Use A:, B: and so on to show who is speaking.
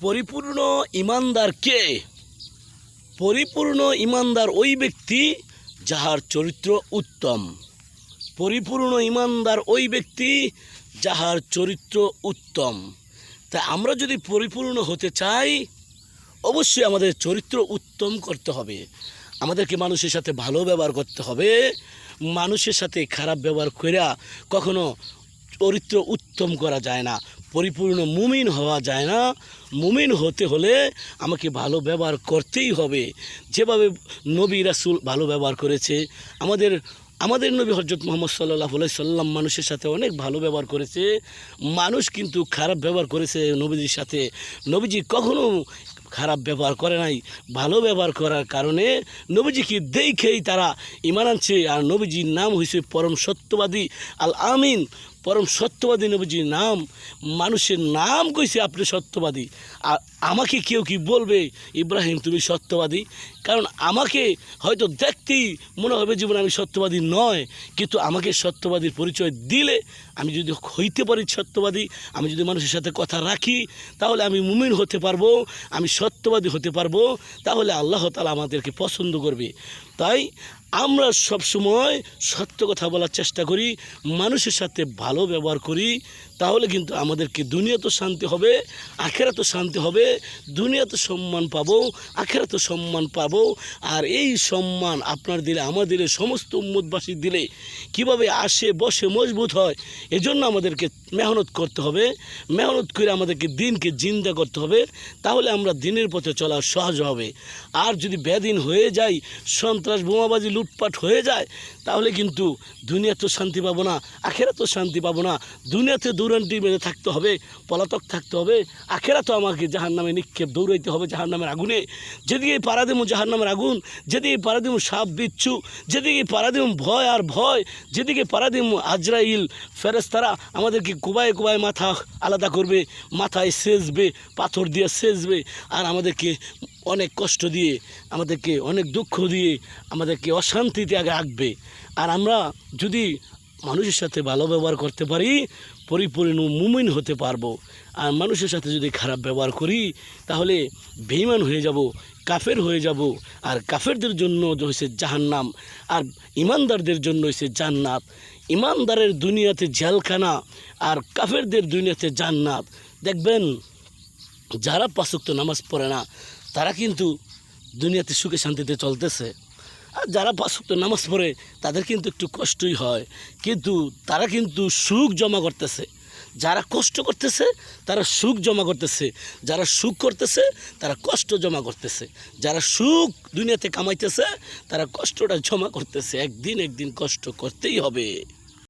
A: পরিপূর্ণ ইমানদার কে? পরিপূর্ণ ইমানদার ওই ব্যক্তি যাহার চরিত্র উত্তম। পরিপূর্ণ ইমানদার ওই ব্যক্তি যাহার চরিত্র উত্তম। তা আমরা যদি পরিপূর্ণ হতে চাই, অবশ্যই আমাদের চরিত্র উত্তম করতে হবে। আমাদেরকে মানুষের সাথে ভালো ব্যবহার করতে হবে। মানুষের সাথে খারাপ ব্যবহার কইরা কখনো চরিত্র উত্তম করা যায় না। পরিপূর্ণ মুমিন হওয়া যায় না। মুমিন হতে হলে আমাকে ভালো ব্যবহার করতেই হবে। যেভাবে নবী রাসুল ভালো ব্যবহার করেছে, আমাদের আমাদের নবী হজরত মোহাম্মদ সাল্লাহ সাল্লাম মানুষের সাথে অনেক ভালো ব্যবহার করেছে। মানুষ কিন্তু খারাপ ব্যবহার করেছে নবীজির সাথে। নবীজি কখনো খারাপ ব্যবহার করে নাই। ভালো ব্যবহার করার কারণে নবীজিকে দেখেই তারা ইমান আনছে। আর নবীজির নাম হয়েছে পরম সত্যবাদী আল আমিন পরম সত্যবাদী নবীজির নাম, মানুষের নাম কইছে আপনি সত্যবাদী। আর আমাকে কেউ কি বলবে, ইব্রাহিম তুমি সত্যবাদী? কারণ আমাকে হয়তো দেখতেই মনে হবে জীবনে আমি সত্যবাদী নয়, কিন্তু আমাকে সত্যবাদীর পরিচয় দিলে আমি যদি হইতে পারি সত্যবাদী, আমি যদি মানুষের সাথে কথা রাখি, তাহলে আমি মুমিন হতে পারব, আমি সত্যবাদী হতে পারব, তাহলে আল্লাহ তালা আমাদেরকে পছন্দ করবে। তাই আমরা সবসময় সত্য কথা বলার চেষ্টা করি, মানুষের সাথে ভালো ব্যবহার করি, তাহলে কিন্তু আমাদেরকে দুনিয়া তো শান্তি হবে আখেরা তো শান্তি হবে, দুনিয়া তো সম্মান পাবো আখেরা তো সম্মান পাবো, আর এই সম্মান আপনার দিলে, আমার দিলে, সমস্ত উম্মতবাসী দিলে কীভাবে আসে, বসে, মজবুত হয়, এজন্য আমাদেরকে মেহনত করতে হবে, মেহনত করে আমাদেরকে দিনকে জিন্দা করতে হবে, তাহলে আমরা দিনের পথে চলা সহজ হবে। আর যদি বেদিন হয়ে যায়, সন্ত্রাস, বোমাবাজি লুটপাট হয়ে যায়, তাহলে কিন্তু দুনিয়া তো শান্তি পাবো না আখেরা তো শান্তি পাবো না। দুনিয়াতে দৌড়ানটি মেরে থাকতে হবে, পলাতক থাকতে হবে আখেরা তো আমাকে জাহার নামে নিক্ষেপ দৌড়াইতে হবে জাহার নামের আগুনে। যেদিকে পাড়া দেবো জাহার নামের আগুন, যেদিকে পাড়া দেবো সাপ বিচ্ছু, যেদিকে পাড়া দেবো ভয় আর ভয়, যেদিকে পাড়া দেবো আজরাইল ফেরেস্তারা আমাদেরকে কুবায় কুবায় মাথা আলাদা করবে, মাথায় সেচবে পাথর দিয়ে সেচবে আর আমাদেরকে অনেক কষ্ট দিয়ে, আমাদেরকে অনেক দুঃখ দিয়ে, আমাদেরকে অশান্তিতে আগে আঁকবে আর আমরা যদি মানুষের সাথে ভালো ব্যবহার করতে পারি, পরিপূর্ণ মুমিন হতে পারব। আর মানুষের সাথে যদি খারাপ ব্যবহার করি, তাহলে বেইমান হয়ে যাব, কাফের হয়ে যাব। আর কাফেরদের জন্য হয়েছে জাহান্নাম, আর ইমানদারদের জন্য হয়েছে জান্নাত। ইমানদারের দুনিয়াতে জেলখানা, আর কাফেরদের দুনিয়াতে জান্নাত। দেখবেন, যারা পাঁচক্ত নামাজ পড়ে না তারা কিন্তু দুনিয়াতে সুখে শান্তিতে চলতেছে। আর যারা পাঁচক্ত নামাজ পড়ে, তাদের কিন্তু একটু কষ্টই হয়। কিন্তু তারা কিন্তু সুখ জমা করতেছে। যারা কষ্ট করতেছে, তারা সুখ জমা করতেছে। যারা সুখ করতেছে, তারা কষ্ট জমা করতেছে। যারা সুখ দুনিয়াতে কামাইতেছে, তারা কষ্টটা জমা করতেছে। একদিন একদিন কষ্ট করতেই হবে।